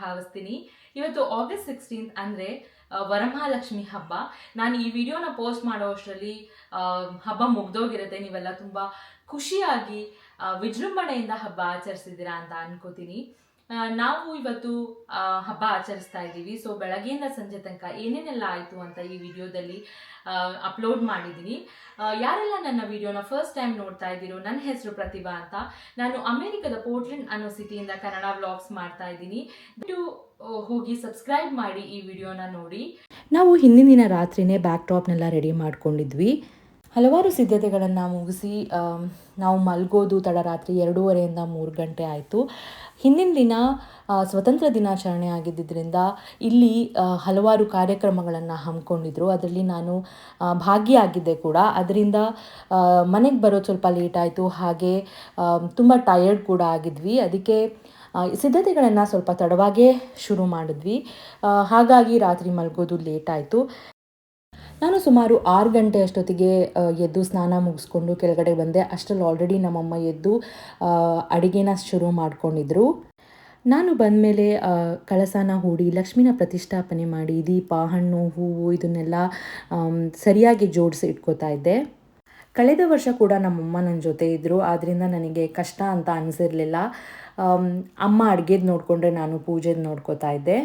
ಭಾವಿಸ್ತೀನಿ. ಇವತ್ತು August sixteenth ಅಂದರೆ ವರಮಹಾಲಕ್ಷ್ಮಿ ಹಬ್ಬ. ನಾನು ಈ ವಿಡಿಯೋನ ಪೋಸ್ಟ್ ಮಾಡೋ ಅಷ್ಟರಲ್ಲಿ ಹಬ್ಬ ಮುಗ್ದೋಗಿರುತ್ತೆ. ನೀವೆಲ್ಲ ತುಂಬ ಖುಷಿಯಾಗಿ ವಿಜೃಂಭಣೆಯಿಂದ ಹಬ್ಬ ಆಚರಿಸಿದ್ದೀರಾ ಅಂತ ಅನ್ಕೋತೀನಿ. ನಾವು ಇವತ್ತು ಹಬ್ಬ ಆಚರಿಸ್ತಾ ಇದ್ದೀವಿ. ಸೊ ಬೆಳಗ್ಗೆಯಿಂದ ಸಂಜೆ ತನಕ ಏನೇನೆಲ್ಲ ಆಯಿತು ಅಂತ ಈ ವಿಡಿಯೋದಲ್ಲಿ ಅಪ್ಲೋಡ್ ಮಾಡಿದ್ದೀನಿ. ಯಾರೆಲ್ಲ ನನ್ನ ವಿಡಿಯೋನ ಫಸ್ಟ್ ಟೈಮ್ ನೋಡ್ತಾ ಇದ್ದೀರೋ, ನನ್ನ ಹೆಸರು ಪ್ರತಿಭಾ ಅಂತ. ನಾನು ಅಮೆರಿಕದ ಪೋರ್ಟ್ಲೆಂಡ್ ಅನ್ನೋ ಸಿಟಿಯಿಂದ ಕನ್ನಡ ವ್ಲಾಗ್ಸ್ ಮಾಡ್ತಾ ಇದ್ದೀನಿ. ಬಿಟ್ಟು ಹೋಗಿ ಸಬ್ಸ್ಕ್ರೈಬ್ ಮಾಡಿ ಈ ವಿಡಿಯೋನ ನೋಡಿ. ನಾವು ಹಿಂದಿನ ದಿನ ರಾತ್ರಿನೇ ಬ್ಯಾಕ್ ಟಾಪ್ನೆಲ್ಲ ರೆಡಿ ಮಾಡ್ಕೊಂಡಿದ್ವಿ. ಹಲವಾರು ಸಿದ್ಧತೆಗಳನ್ನು ಮುಗಿಸಿ ನಾವು ಮಲ್ಗೋದು ತಡರಾತ್ರಿ ಎರಡೂವರೆಯಿಂದ ಮೂರು ಗಂಟೆ ಆಯಿತು. ಹಿಂದಿನ ದಿನ ಸ್ವತಂತ್ರ ದಿನಾಚರಣೆ ಆಗಿದ್ದರಿಂದ ಇಲ್ಲಿ ಹಲವಾರು ಕಾರ್ಯಕ್ರಮಗಳನ್ನು ಹಮ್ಮಿಕೊಂಡಿದ್ರು. ಅದರಲ್ಲಿ ನಾನು ಭಾಗಿಯಾಗಿದ್ದೆ ಕೂಡ. ಅದರಿಂದ ಮನೆಗೆ ಬರೋದು ಸ್ವಲ್ಪ ಲೇಟ್ ಆಯಿತು. ಹಾಗೆ ತುಂಬ ಟಯರ್ಡ್ ಕೂಡ ಆಗಿದ್ವಿ. ಅದಕ್ಕೆ ಸಿದ್ಧತೆಗಳನ್ನು ಸ್ವಲ್ಪ ತಡವಾಗೇ ಶುರು ಮಾಡಿದ್ವಿ. ಹಾಗಾಗಿ ರಾತ್ರಿ ಮಲಗೋದು ಲೇಟ್ ಆಯಿತು. ನಾನು ಸುಮಾರು ಆರು ಗಂಟೆ ಅಷ್ಟೊತ್ತಿಗೆ ಎದ್ದು ಸ್ನಾನ ಮುಗಿಸ್ಕೊಂಡು ಕೆಳಗಡೆ ಬಂದೆ. ಅಷ್ಟರಲ್ಲಿ ಆಲ್ರೆಡಿ ನಮ್ಮಮ್ಮ ಎದ್ದು ಅಡುಗೆನ ಶುರು ಮಾಡ್ಕೊಂಡಿದ್ರು. ನಾನು ಬಂದಮೇಲೆ ಕಳಸನ ಹೂಡಿ, ಲಕ್ಷ್ಮಿನ ಪ್ರತಿಷ್ಠಾಪನೆ ಮಾಡಿ, ದೀಪ, ಹಣ್ಣು, ಹೂವು ಇದನ್ನೆಲ್ಲ ಸರಿಯಾಗಿ ಜೋಡಿಸಿ ಇಟ್ಕೋತಾ ಇದ್ದೆ. ಕಳೆದ ವರ್ಷ ಕೂಡ ನಮ್ಮಮ್ಮ ನನ್ನ ಜೊತೆ ಇದ್ದರು ಆದ್ದರಿಂದ ನನಗೆ ಕಷ್ಟ ಅಂತ ಅನಿಸಿರಲಿಲ್ಲ. ಅಮ್ಮ ಅಡುಗೆದು ನೋಡಿಕೊಂಡ್ರೆ ನಾನು ಪೂಜೆದು ನೋಡ್ಕೋತಾ ಇದ್ದೆ.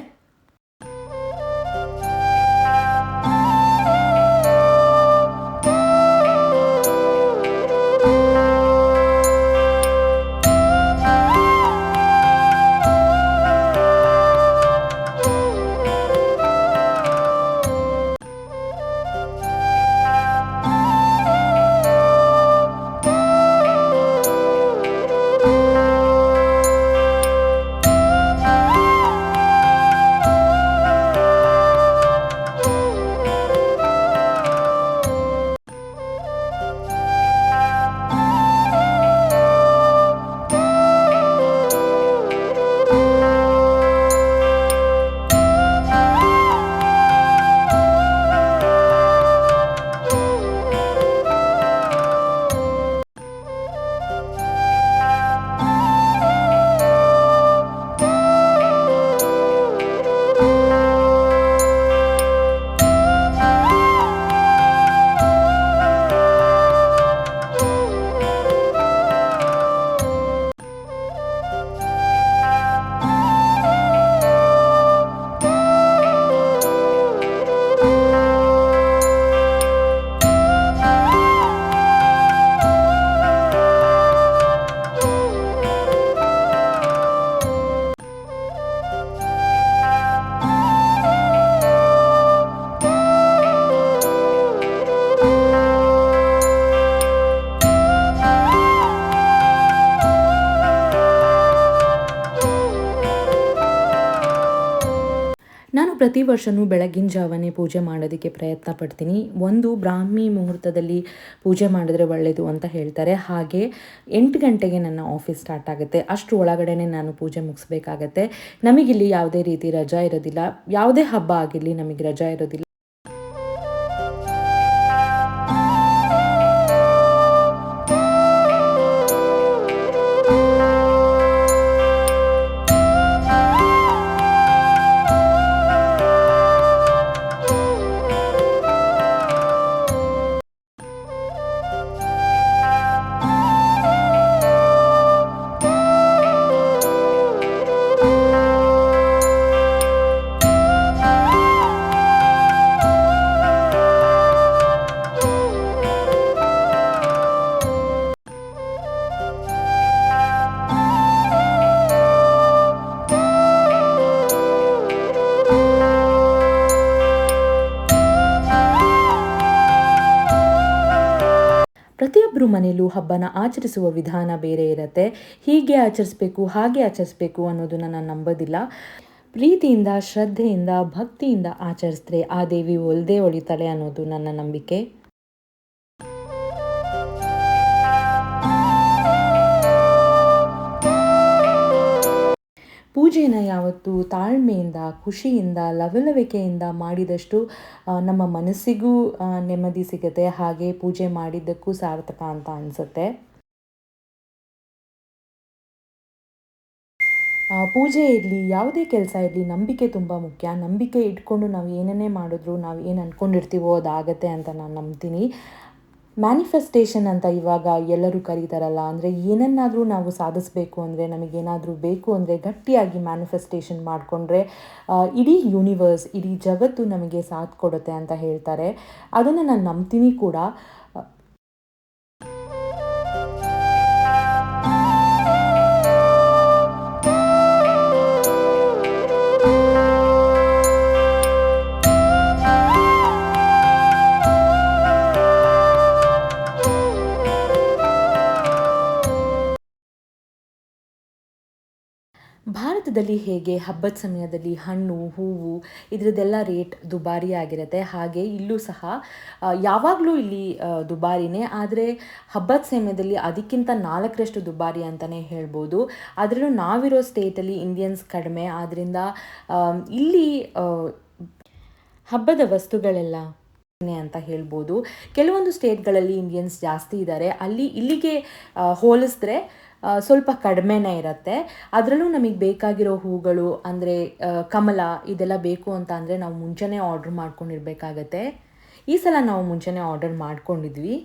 ಪ್ರತಿ ವರ್ಷನೂ ಬೆಳಗಿನ ಜಾವನೇ ಪೂಜೆ ಮಾಡೋದಕ್ಕೆ ಪ್ರಯತ್ನ ಪಡ್ತೀನಿ. ಒಂದು ಬ್ರಾಹ್ಮಿ ಮುಹೂರ್ತದಲ್ಲಿ ಪೂಜೆ ಮಾಡಿದ್ರೆ ಒಳ್ಳೆಯದು ಅಂತ ಹೇಳ್ತಾರೆ. ಹಾಗೆ ಎಂಟು ಗಂಟೆಗೆ ನನ್ನ ಆಫೀಸ್ ಸ್ಟಾರ್ಟ್ ಆಗುತ್ತೆ. ಅಷ್ಟು ಒಳಗಡೆನೆ ನಾನು ಪೂಜೆ ಮುಗಿಸ್ಬೇಕಾಗತ್ತೆ. ನಮಗಿಲ್ಲಿ ಯಾವುದೇ ರೀತಿ ರಜಾ ಇರೋದಿಲ್ಲ. ಯಾವುದೇ ಹಬ್ಬ ಆಗಿರಲಿ ನಮಗೆ ರಜಾ ಇರೋದಿಲ್ಲ. ಮನೆಯಲ್ಲೂ ಹಬ್ಬನ ಆಚರಿಸುವ ವಿಧಾನ ಬೇರೆ ಇರುತ್ತೆ. ಹೀಗೆ ಆಚರಿಸ್ಬೇಕು, ಹಾಗೆ ಆಚರಿಸ್ಬೇಕು ಅನ್ನೋದನ್ನ ನಾನು ನಂಬೋದಿಲ್ಲ. ಪ್ರೀತಿಯಿಂದ, ಶ್ರದ್ಧೆಯಿಂದ, ಭಕ್ತಿಯಿಂದ ಆಚರಿಸಿದ್ರೆ ಆ ದೇವಿ ಒಲ್ದೇ ಒಳಿತಾಳೆ ಅನ್ನೋದು ನನ್ನ ನಂಬಿಕೆ. ಪೂಜೆನ ಯಾವತ್ತು ತಾಳ್ಮೆಯಿಂದ, ಖುಷಿಯಿಂದ, ಲವಲವಿಕೆಯಿಂದ ಮಾಡಿದಷ್ಟು ನಮ್ಮ ಮನಸ್ಸಿಗೂ ನೆಮ್ಮದಿ ಸಿಗುತ್ತೆ. ಹಾಗೆ ಪೂಜೆ ಮಾಡಿದ್ದಕ್ಕೂ ಸಾರ್ಥಕ ಅಂತ ಅನಿಸುತ್ತೆ. ಪೂಜೆ ಇರಲಿ, ಯಾವುದೇ ಕೆಲಸ ಇರಲಿ, ನಂಬಿಕೆ ತುಂಬ ಮುಖ್ಯ. ನಂಬಿಕೆ ಇಟ್ಕೊಂಡು ನಾವು ಏನನ್ನೇ ಮಾಡಿದ್ರು ನಾವು ಏನು ಅಂದ್ಕೊಂಡಿರ್ತೀವೋ ಅದಾಗತ್ತೆ ಅಂತ ನಾನು ನಂಬ್ತೀನಿ. ಮ್ಯಾನಿಫೆಸ್ಟೇಷನ್ ಅಂತ ಇವಾಗ ಎಲ್ಲರೂ ಕರೀತಾರಲ್ಲ, ಅಂದರೆ ಏನನ್ನಾದರೂ ನಾವು ಸಾಧಿಸಬೇಕು ಅಂದರೆ ನಮಗೇನಾದರೂ ಬೇಕು ಅಂದರೆ ಗಟ್ಟಿಯಾಗಿ ಮ್ಯಾನಿಫೆಸ್ಟೇಷನ್ ಮಾಡಿಕೊಂಡ್ರೆ ಇಡೀ ಯೂನಿವರ್ಸ್ ಇಡೀ ಜಗತ್ತು ನಮಗೆ ಸಾಥ್ ಕೊಡುತ್ತೆ ಅಂತ ಹೇಳ್ತಾರೆ. ಅದನ್ನು ನಾನು ನಂಬ್ತೀನಿ ಕೂಡ. ಭಾರತದಲ್ಲಿ ಹೇಗೆ ಹಬ್ಬದ ಸಮಯದಲ್ಲಿ ಹಣ್ಣು, ಹೂವು ಇದರದ್ದೆಲ್ಲ ರೇಟ್ ದುಬಾರಿ ಆಗಿರುತ್ತೆ ಹಾಗೆ ಇಲ್ಲೂ ಸಹ ಯಾವಾಗಲೂ ಇಲ್ಲಿ ದುಬಾರಿನೇ. ಆದರೆ ಹಬ್ಬದ ಸಮಯದಲ್ಲಿ ಅದಕ್ಕಿಂತ ನಾಲ್ಕರಷ್ಟು ದುಬಾರಿ ಅಂತಲೇ ಹೇಳ್ಬೋದು. ಅದರಲ್ಲೂ ನಾವಿರೋ ಸ್ಟೇಟಲ್ಲಿ ಇಂಡಿಯನ್ಸ್ ಕಡಿಮೆ. ಆದ್ದರಿಂದ ಇಲ್ಲಿ ಹಬ್ಬದ ವಸ್ತುಗಳೆಲ್ಲ ಅಂತ ಹೇಳ್ಬೋದು. ಕೆಲವೊಂದು ಸ್ಟೇಟ್ಗಳಲ್ಲಿ ಇಂಡಿಯನ್ಸ್ ಜಾಸ್ತಿ ಇದ್ದಾರೆ ಅಲ್ಲಿ ಇಲ್ಲಿಗೆ ಹೋಲಿಸಿದ್ರೆ ಸ್ವಲ್ಪ ಕಡಿಮೆನೇ ಇರುತ್ತೆ. ಅದರಲ್ಲೂ ನಮಗೆ ಬೇಕಾಗಿರೋ ಹೂಗಳು ಅಂದರೆ ಕಮಲ ಇದೆಲ್ಲ ಬೇಕು ಅಂತ ಅಂದರೆ ನಾವು ಮುಂಚೆನೇ ಆರ್ಡ್ರ್ ಮಾಡ್ಕೊಂಡಿರ್ಬೇಕಾಗತ್ತೆ. ಈ ಸಲ ನಾವು ಮುಂಚೆನೇ ಆರ್ಡರ್ ಮಾಡ್ಕೊಂಡಿದ್ವಿ.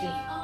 对。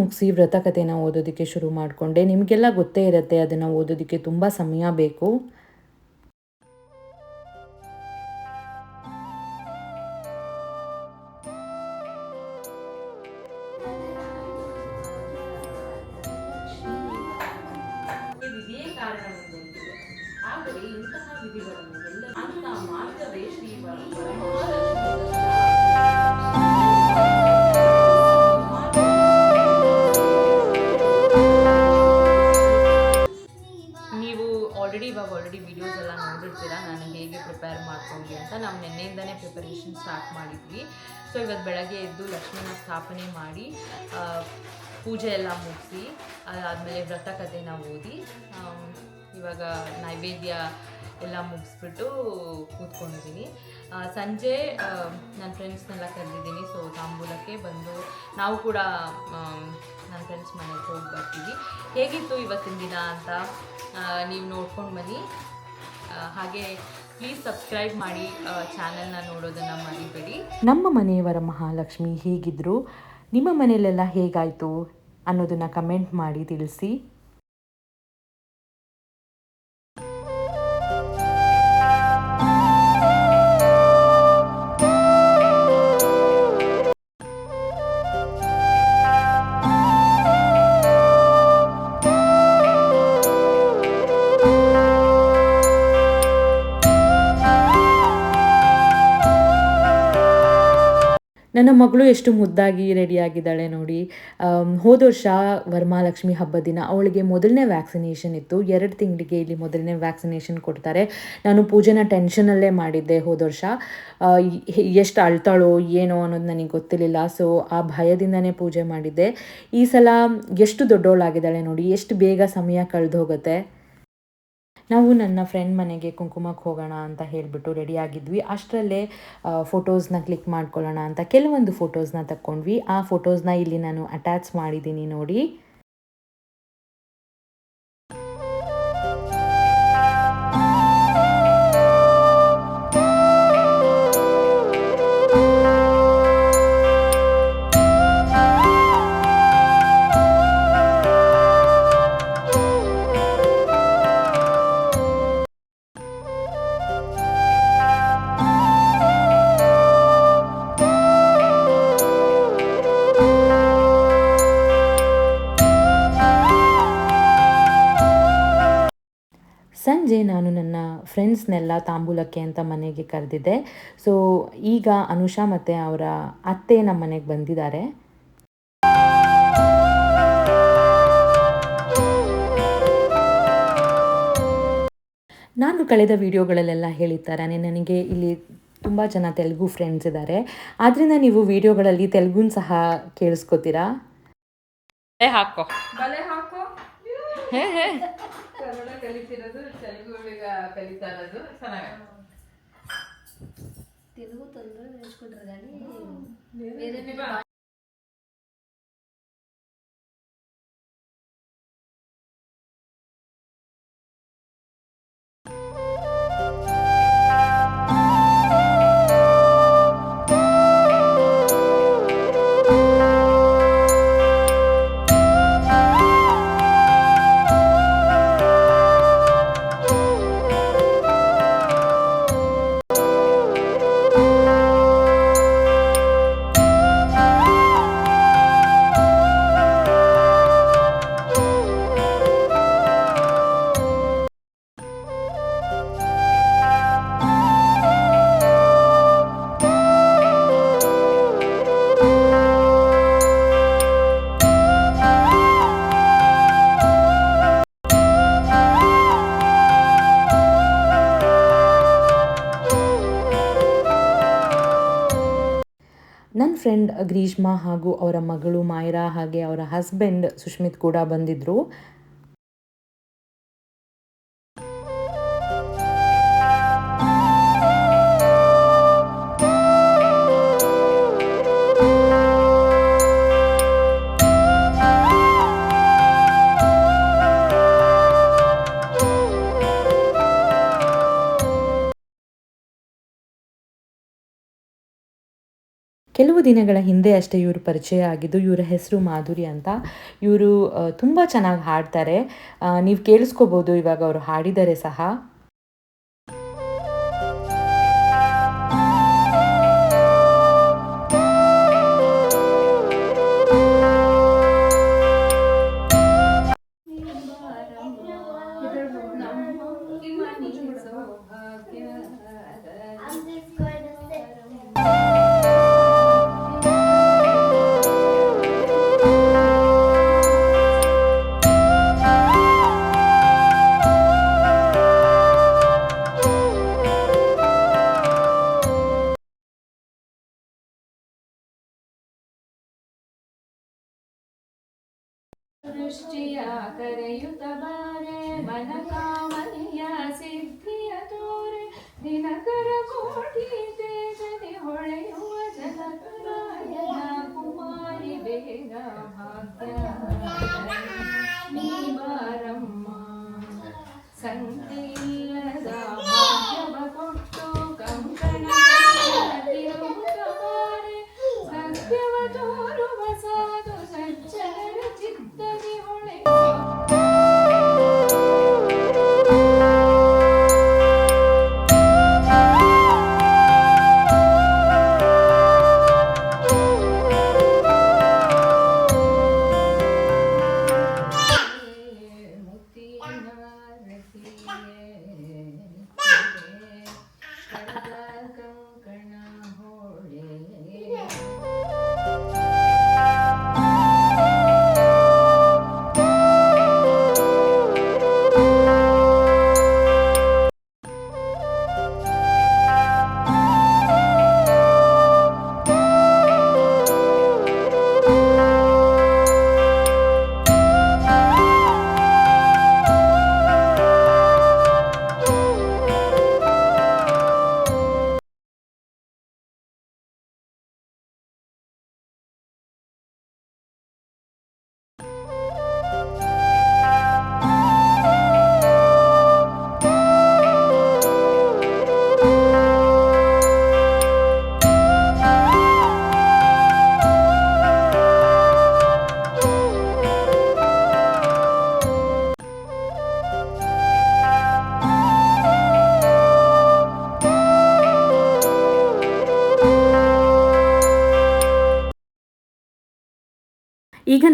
ಮುಗಿಸಿ ವ್ರತಕಥೆನ ಓದೋದಕ್ಕೆ ಶುರು ಮಾಡಿಕೊಂಡೆ. ನಿಮಗೆಲ್ಲ ಗೊತ್ತೇ ಇರುತ್ತೆ ಅದನ್ನು ಓದೋದಕ್ಕೆ ತುಂಬ ಸಮಯ ಬೇಕು. ವಿಧಿಗಳನ್ನು ಮಾಡ್ಕೊಂಡ್ವಿ ಅಂತ ನಾವು ನಿನ್ನೆಯಿಂದನೇ ಪ್ರಿಪರೇಷನ್ ಸ್ಟಾರ್ಟ್ ಮಾಡಿದ್ವಿ. ಸೊ ಇವತ್ತು ಬೆಳಗ್ಗೆ ಎದ್ದು ಲಕ್ಷ್ಮಿನ ಸ್ಥಾಪನೆ ಮಾಡಿ ಪೂಜೆ ಎಲ್ಲ ಮುಗಿಸಿ ಅದಾದಮೇಲೆ ವ್ರತ ಕಥೆನ ಓದಿ ಇವಾಗ ನೈವೇದ್ಯ ಎಲ್ಲ ಮುಗಿಸ್ಬಿಟ್ಟು ಕೂತ್ಕೊಂಡಿದ್ದೀನಿ ಸಂಜೆ ನನ್ನ ಫ್ರೆಂಡ್ಸ್ನೆಲ್ಲ ಕರೆದಿದ್ದೀನಿ. ಸೊ ತಾಂಬೂಲಕ್ಕೆ ಬಂದು ನಾವು ಕೂಡ ನನ್ನ ಫ್ರೆಂಡ್ಸ್ ಮನೆಗೆ ಹೋಗಿ ಬರ್ತೀವಿ. ಹೇಗಿತ್ತು ಇವತ್ತಿನ ದಿನ ಅಂತ ನೀವು ನೋಡ್ಕೊಂಡು ಬನ್ನಿ. ಹಾಗೆ ಪ್ಲೀಸ್ ಸಬ್ಸ್ಕ್ರೈಬ್ ಮಾಡಿ ಚಾನೆಲ್ನ ನೋಡೋದನ್ನು ಮರಿಬೇಡಿ. ನಮ್ಮ ಮನೆಯವರ ಮಹಾಲಕ್ಷ್ಮಿ ಹೇಗಿದ್ರು? ನಿಮ್ಮ ಮನೆಯಲ್ಲೆಲ್ಲ ಹೇಗಾಯಿತು ಅನ್ನೋದನ್ನು ಕಮೆಂಟ್ ಮಾಡಿ ತಿಳಿಸಿ. ನನ್ನ ಮಗಳು ಎಷ್ಟು ಮುದ್ದಾಗಿ ರೆಡಿಯಾಗಿದ್ದಾಳೆ ನೋಡಿ. ಹೋದ ವರ್ಷ ವರಮಹಾಲಕ್ಷ್ಮಿ ಹಬ್ಬದ ದಿನ ಅವಳಿಗೆ ಮೊದಲನೇ ವ್ಯಾಕ್ಸಿನೇಷನ್ ಇತ್ತು. ಎರಡು ತಿಂಗಳಿಗೆ ಇಲ್ಲಿ ಮೊದಲನೇ ವ್ಯಾಕ್ಸಿನೇಷನ್ ಕೊಡ್ತಾರೆ. ನಾನು ಪೂಜೆನ ಟೆನ್ಷನಲ್ಲೇ ಮಾಡಿದ್ದೆ ಹೋದ ವರ್ಷ. ಎಷ್ಟು ಅಳ್ತಾಳೋ ಏನೋ ಅನ್ನೋದು ನನಗೆ ಗೊತ್ತಿರಲಿಲ್ಲ. ಸೊ, ಆ ಭಯದಿಂದನೇ ಪೂಜೆ ಮಾಡಿದ್ದೆ. ಈ ಸಲ ಎಷ್ಟು ದೊಡ್ಡವಳಾಗಿದ್ದಾಳೆ ನೋಡಿ, ಎಷ್ಟು ಬೇಗ ಸಮಯ ಕಳೆದು ಹೋಗುತ್ತೆ. ನಾವು ನನ್ನ ಫ್ರೆಂಡ್ ಮನೆಗೆ ಕುಂಕುಮಕ್ಕೆ ಹೋಗೋಣ ಅಂತ ಹೇಳಿಬಿಟ್ಟು ರೆಡಿ ಆಗಿದ್ವಿ. ಅಷ್ಟರಲ್ಲೇ ಫೋಟೋಸ್ನ ಕ್ಲಿಕ್ ಮಾಡ್ಕೊಳ್ಳೋಣ ಅಂತ ಕೆಲವೊಂದು ಫೋಟೋಸ್ನ ತಕ್ಕೊಂಡ್ವಿ. ಆ ಫೋಟೋಸ್ನ ಇಲ್ಲಿ ನಾನು ಅಟ್ಯಾಚ್ ಮಾಡಿದ್ದೀನಿ ನೋಡಿ. ಫ್ರೆಂಡ್ಸ್ನೆಲ್ಲ ತಾಂಬೂಲಕ್ಕೆ ಅಂತ ಮನೆಗೆ ಕರೆದಿದ್ದೆ. ಸೊ ಈಗ ಅನುಷಾ ಮತ್ತು ಅವರ ಅತ್ತೆ ನಮ್ಮ ಮನೆಗೆ ಬಂದಿದ್ದಾರೆ. ನಾನು ಕಳೆದ ವಿಡಿಯೋಗಳಲ್ಲೆಲ್ಲ ಹೇಳಿದ್ದಾರೆ ನನಗೆ ಇಲ್ಲಿ ತುಂಬ ಜನ ತೆಲುಗು ಫ್ರೆಂಡ್ಸ್ ಇದ್ದಾರೆ. ಆದ್ದರಿಂದ ನೀವು ವಿಡಿಯೋಗಳಲ್ಲಿ ತೆಲುಗುನ್ ಸಹ ಕೇಳಿಸ್ಕೊತೀರಾ? ಹಾಕೋ. ಬಲೆ ಹಾಕೋ? ಹೇ ಹೇ. ಕನ್ನಡ ಕಲಿತಿರೋದು ತೆಲುಗು ಈಗ ಕಲಿತಾ ಇರೋದು ಚೆನ್ನಾಗಿ తెలుగు తొందరగా నేర్చుకుంటారు కానీ వేరే ಗ್ರೀಷ್ಮಾ ಹಾಗೂ ಅವರ ಮಗಳು ಮಾಯರಾ ಹಾಗೆ ಅವರ ಹಸ್ಬೆಂಡ್ ಸುಷ್ಮಿತ್ ಕೂಡ ಬಂದಿದ್ದರು ಕೆಲವು ದಿನಗಳ ಹಿಂದೆ ಅಷ್ಟೇ ಇವರು ಪರಿಚಯ ಆಗಿದ್ದು, ಇವರ ಹೆಸರು ಮಾಧುರಿ ಅಂತ. ಇವರು ತುಂಬ ಚೆನ್ನಾಗಿ ಹಾಡ್ತಾರೆ. ನೀವು ಕೇಳಿಸ್ಕೋಬೋದು ಇವಾಗ ಅವರು ಹಾಡಿದರೆ ಸಹ. ದೃಷ್ಟಿಯ ಕರೆಯುತ್ತ ಬಾರೆ ಮನ ಕಾಮನೆಯ ಸಿದ್ಧಿಯ ತೋರೆ. ದಿನಕರ ಕೋಟಿ ತೇಜನೆ ಹೊಳೆಯುವ ಜನಕರಾಯನ ಕುಮಾರಿ ಬೇಗ ಭಾಗ್ಯ. ನೀ ಸಂಖ್ಯೆಯಿಲ್ಲದ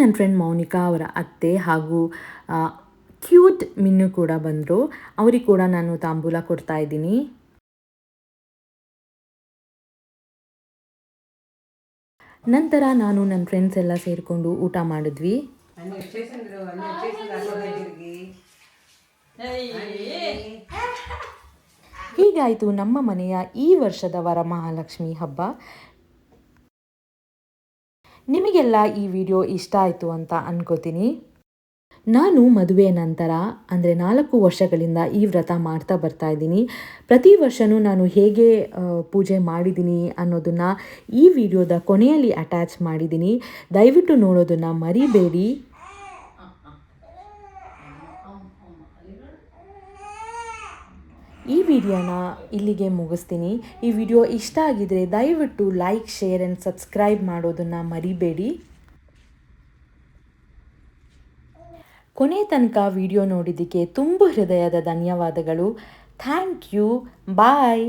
ನನ್ನ ಫ್ರೆಂಡ್ ಮೌನಿಕಾ ಅವರ ಅತ್ತೆ ಹಾಗೂ ಕ್ಯೂಟ್ ಮಿನ್ನು ಕೂಡ ಬಂದರು. ಅವ್ರಿಗೆ ಕೂಡ ನಾನು ತಾಂಬೂಲ ಕೊಡ್ತಾ ಇದ್ದೀನಿ. ನಂತರ ನಾನು ನನ್ನ ಫ್ರೆಂಡ್ಸ್ ಎಲ್ಲ ಸೇರಿಕೊಂಡು ಊಟ ಮಾಡಿದ್ವಿ. ಹೀಗಾಯಿತು ನಮ್ಮ ಮನೆಯ ಈ ವರ್ಷದ ವರಮಹಾಲಕ್ಷ್ಮಿ ಹಬ್ಬ. ನಿಮಗೆಲ್ಲ ಈ ವಿಡಿಯೋ ಇಷ್ಟ ಆಯಿತು ಅಂತ ಅನ್ಕೋತೀನಿ. ನಾನು ಮದುವೆ ನಂತರ, ಅಂದರೆ ನಾಲ್ಕು ವರ್ಷಗಳಿಂದ ಈ ವ್ರತ ಮಾಡ್ತಾ ಬರ್ತಾ ಇದ್ದೀನಿ. ಪ್ರತಿ ವರ್ಷವೂ ನಾನು ಹೇಗೆ ಪೂಜೆ ಮಾಡಿದ್ದೀನಿ ಅನ್ನೋದನ್ನು ಈ ವಿಡಿಯೋದ ಕೊನೆಯಲ್ಲಿ ಅಟ್ಯಾಚ್ ಮಾಡಿದ್ದೀನಿ. ದಯವಿಟ್ಟು ನೋಡೋದನ್ನು ಮರಿಬೇಡಿ. ಈ ವಿಡಿಯೋನ ಇಲ್ಲಿಗೆ ಮುಗಿಸ್ತೀನಿ. ಈ ವಿಡಿಯೋ ಇಷ್ಟ ಆಗಿದರೆ ದಯವಿಟ್ಟು ಲೈಕ್, ಶೇರ್ ಆ್ಯಂಡ್ ಸಬ್ಸ್ಕ್ರೈಬ್ ಮಾಡೋದನ್ನು ಮರಿಬೇಡಿ. ಕೊನೆ ತನಕ ವಿಡಿಯೋ ನೋಡಿದ್ದಕ್ಕೆ ತುಂಬ ಹೃದಯದ ಧನ್ಯವಾದಗಳು. Thank you bye